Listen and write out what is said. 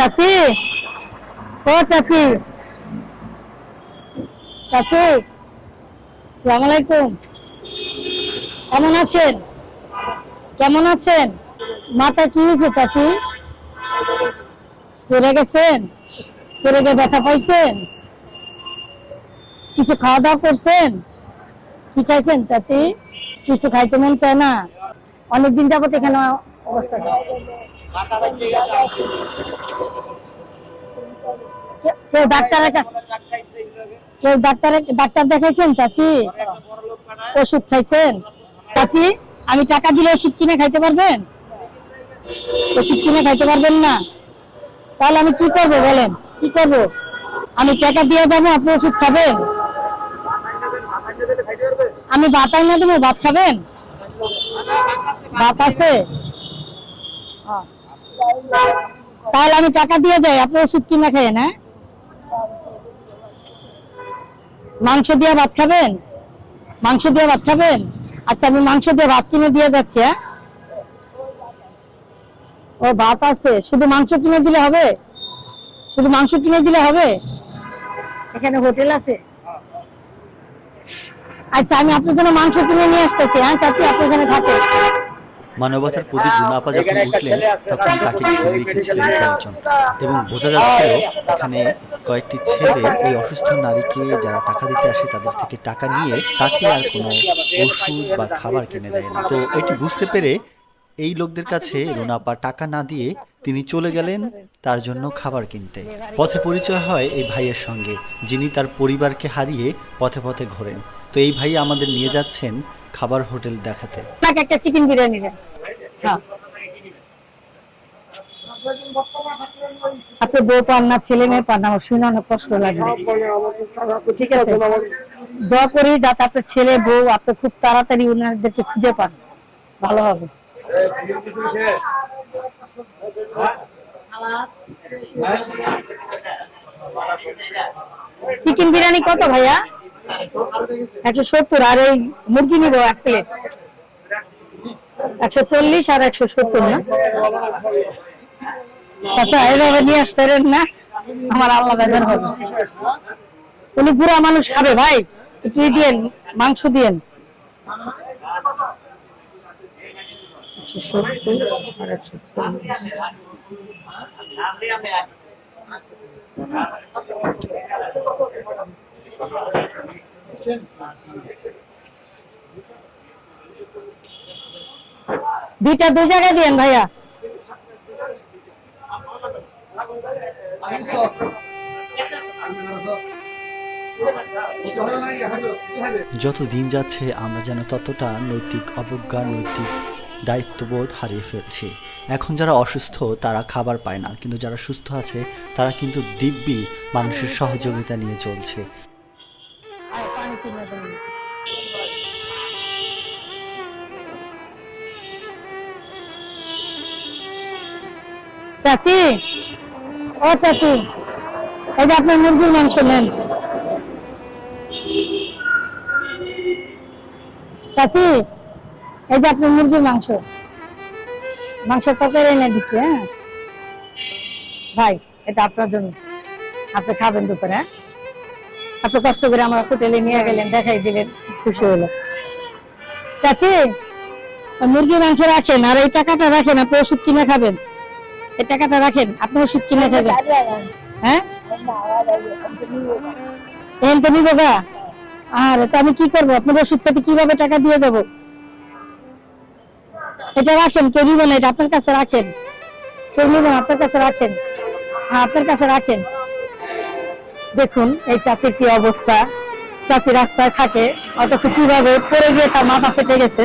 চাচি। ও চাচি। চাচি, সালাম আলাইকুম। কেমন আছেন? কেমন আছেন? মাথা কি হয়েছে চাচি? পড়ে গেছেন? পড়ে গিয়ে ব্যথা পাইছেন? কিছু খাওয়া দাওয়া করছেন? কি খাইছেন চাচি? কিছু খাইতে মন চায় না। অনেকদিন যাবত এখানে অবস্থা কেউ ডাক্তারের কাছে কেউ ডাক্তারের ডাক্তার দেখাইছেন, চাচি? ওষুধ খাইছেন? চাচি, আমি টাকা দিলে ওষুধ কিনে খাইতে পারবেন? ওষুধ কিনে খাইতে পারবেন না? তাহলে আমি কি করব বলেন? কি করব? আমি টাকা দিয়ে যাব, আপনি ওষুধ খাবেন? আমি ভাত না দেবো, ভাত খাবেন? ভাত আছে। তাহলে আমি টাকা দিয়ে যাই আপনি ওষুধ কিনে খাইয়েন হ্যাঁ? মাংস দিয়ে ভাত খাবেন? মাংস দিয়ে ভাত খাবেন? আচ্ছা আমি মাংস দিয়ে ভাত কিনে দিয়ে যাচ্ছি হ্যাঁ? ও ভাত আছে। শুধু মাংস কিনে দিলে হবে? শুধু মাংস কিনে দিলে হবে? এখানে হোটেল আছে। আচ্ছা আমি আপনার জন্য মাংস কিনে নিয়ে আসতেছি হ্যাঁ? চাচি আপনি এখানে থাকেন। মানবতার প্রদীপ রুনাপা যখন উঠলেন তখন তাকে ঘিরে রেখেছিলেন কয়েকজন এবং বোঝা যাচ্ছিল এখানে কয়েকটি ছেলে এই অসুস্থ নারীকে যারা টাকা দিতে আসে তাদের থেকে টাকা নিয়ে তাকে আর কোনো ওষুধ বা খাবার কিনে দেয় না। তো এটি বুঝতে পেরে এই লোকদের কাছে রোনাপা টাকা না দিয়ে তিনি চলে গেলেন তার জন্য খাবার কিনতে। পথে পরিচয় হয় এই ভাইয়ের সঙ্গে যিনি তার পরিবারকে হারিয়ে পথে পথে ঘোরেন। তো এই ভাই আমাদের নিয়ে যাচ্ছেন খাবার হোটেল দেখাতে। আপনাকে একটা চিকেন বিরিয়ানি দেন। হ্যাঁ। আপনি বউ পান না ছেলে মেয়ে পান আমার শুনে অনেক কষ্ট লাগে। ঠিক আছে। দোয়া করি যাতে আপনার ছেলে, বউ, আপনি খুব তাড়াতাড়ি ওনাদেরকে খুঁজে পান। ভালো হবে। চিকেন বিরিয়ানি কত ভাইয়া? একশো সত্তর আর এই মুরগি নিবো এক প্লেট একশো চল্লিশ আর একশো সত্তর না? আচ্ছা এভাবে নিয়ে আসতেন না? আমার আল্লাহ বেজার হবে। উনি বুড়া মানুষ খাবে ভাই। একটু দিয়েন, মাংস দিয়েন। আর চল্লিশ দুইটা দুই জায়গায় দিয়েন ভাইয়া। যত দিন যাচ্ছে আমরা যেন ততটা নৈতিক অবজ্ঞা নৈতিক দায়িত্ববোধ হারিয়ে ফেলছি। এখন যারা অসুস্থ তারা খাবার পায় না কিন্তু যারা সুস্থ আছে তারা কিন্তু দিব্যি মানুষের সহযোগিতা নিয়ে চলছে। দেন চাচি? ও চাচি। এই যে আপনার মুরগির মাংস নেন। চাচি, এই যে আপনার মুরগির মাংস। মাংসের তরকারি এনে দিচ্ছি হ্যাঁ? ভাই, এটা আপনার জন্য। আপনি খাবেন দুপুরে হ্যাঁ? এত কষ্ট করে আমরা হোটেলে নিয়ে গেলেন দেখাই দিলেন খুশি হলো। চাচি মুরগি মাংস রাখেন আর এই টাকাটা রাখেন আপনি ওষুধ কিনে খাবেন। এই টাকাটা রাখেন আপনি ওষুধ কিনে খাবেন। হ্যাঁ? এন তো নিবো গা। আর তো আমি কি করব? আপনার ওষুধ খেতে কীভাবে টাকা দিয়ে যাব? এটা রাখেন কেউ নিব না এটা আপনার কাছে রাখেন। কেউ নিব না আপনার কাছে রাখেন। হ্যাঁ আপনার কাছে রাখেন। দেখুন, এই চাচির কি অবস্থা? চাচি রাস্তায় থাকে, অথচ কীভাবে পড়ে গিয়ে তার মাথা ফেটে গেছে?